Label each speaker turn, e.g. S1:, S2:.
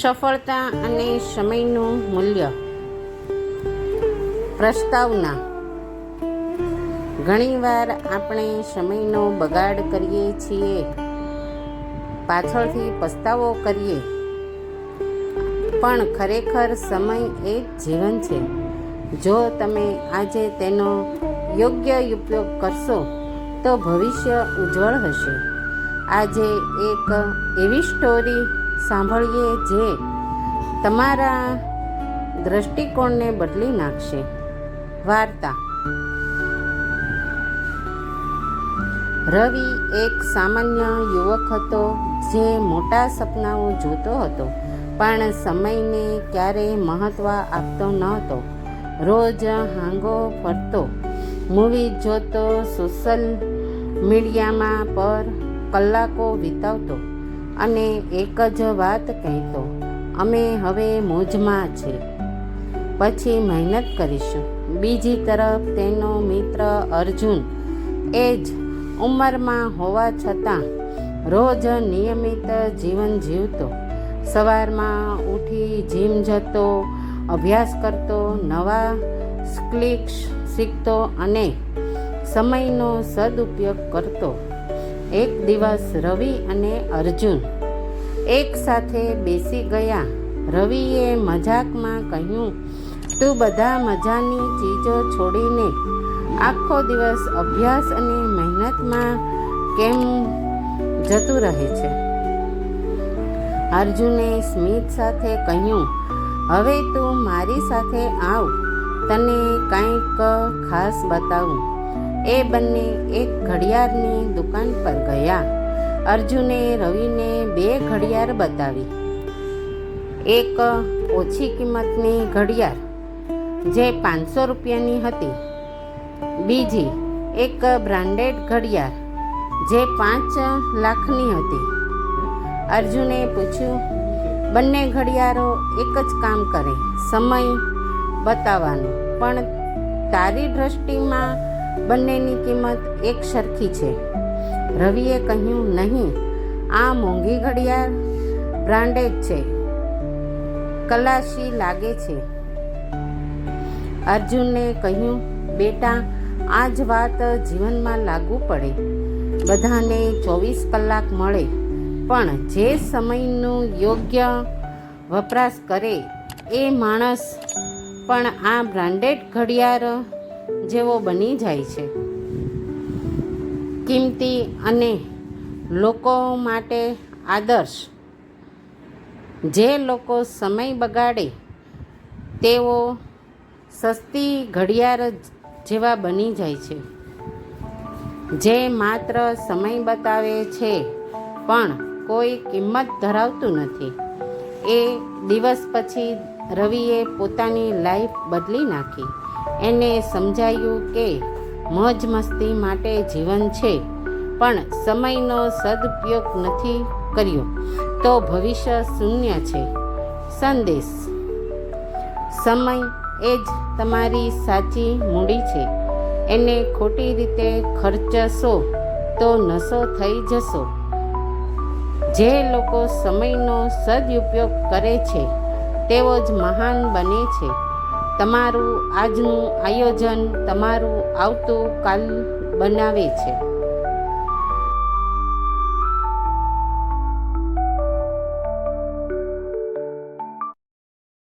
S1: સફળતા અને સમયનું મૂલ્ય. પ્રસ્તાવના. ઘણીવાર આપણે સમયનો બગાડ કરીએ છીએ. પાછળથી પસ્તાવો કરીએ. પણ ખરેખર સમય એ જીવન છે. જો તમે આજે તેનો યોગ્ય ઉપયોગ કરશો, તો ભવિષ્ય ઉજ્જવળ હશે. આજે એક એવી સ્ટોરી સાંભળીએ જે તમારા દ્રષ્ટિકોણને બદલી નાખશે. વાર્તા. રવિ એક સામાન્ય યુવક હતો જે મોટા સપનાઓ જોતો હતો, પણ સમયને ક્યારેય મહત્ત્વ આપતો ન હતો રોજ હાંગો ફરતો, મૂવી જોતો, સોશિયલ મીડિયામાં પર કલાકો વિતાવતો. અને એક જ વાત કહેતો અમે હવે મોજમાં છે. પછી મહેનત કરીશું. બીજી તરફ તેનો મિત્ર અર્જુન એ જ ઉંમરમાં હોવા છતાં રોજ નિયમિત જીવન જીવતો. સવારમાં ઉઠી જીમ જતો, અભ્યાસ કરતો, નવા સ્કિલ્સ શીખતો અને સમયનો સદુપયોગ કરતો. એક દિવસ રવિ અને અર્જુન એક સાથે બેસી ગયા. રવિએ મજાકમાં કહ્યું, તું બધા મજાની ચીજો છોડીને આખો દિવસ અભ્યાસ અને મહેનતમાં કેમ જતું રહે છે? અર્જુને સ્મિત સાથે કહ્યું, હવે તું મારી સાથે આવ, તને કંઈક ખાસ બતાવું. એ બંને એક ઘડિયાળની દુકાન પર ગયા. અર્જુને, રવિને બે ઘડિયાળ બતાવી. એક ઓછી કિંમતની ઘડિયાળ, જે પાંચસો રૂપિયાની હતી. બીજી એક બ્રાન્ડેડ ઘડિયાળ, જે પાંચ લાખની હતી. અર્જુને પૂછ્યું, બંને ઘડિયાળો એક જ કામ કરે, સમય બતાવવાનો. પણ તારી દ્રષ્ટિમાં બંનેની કિંમત એક સરખી છે. રવિએ કહ્યું, નહીં, આ મોંઘી ઘડિયાળ બ્રાન્ડેડ છે. કલાશી લાગે છે. અર્જુનને કહ્યું, બેટા, આ જ વાત જીવનમાં લાગુ પડે. બધાને ચોવીસ કલાક મળે. પણ જે સમયનું યોગ્ય વપરાશ કરે એ માણસ, પણ આ બ્રાન્ડેડ ઘડિયાળ જેવો બની જાય છે. કિંમતી અને લોકો માટે આદર્શ. જે લોકો સમય બગાડે, તેઓ સસ્તી ઘડિયાળ જેવા બની જાય છે. જે માત્ર સમય બતાવે છે, પણ કોઈ કિંમત ધરાવતું નથી. એ દિવસ પછી રવિએ પોતાની લાઈફ બદલી નાખી. એને સમજાયું કે મોજ મસ્તી માટે જીવન છે, પણ સમયનો સદુપયોગ નથી કર્યો. તો ભવિષ્ય શૂન્ય છે. સંદેશ. સમય એ જ તમારી સાચી મૂડી છે. એને ખોટી રીતે ખર્ચશો તો નશો થઈ જશો. જે લોકો સમયનો સદુપયોગ કરે છે, તેઓ જ મહાન બને છે. તમારું આજનું આયોજન તમારું આવતું કાલ બનાવે છે.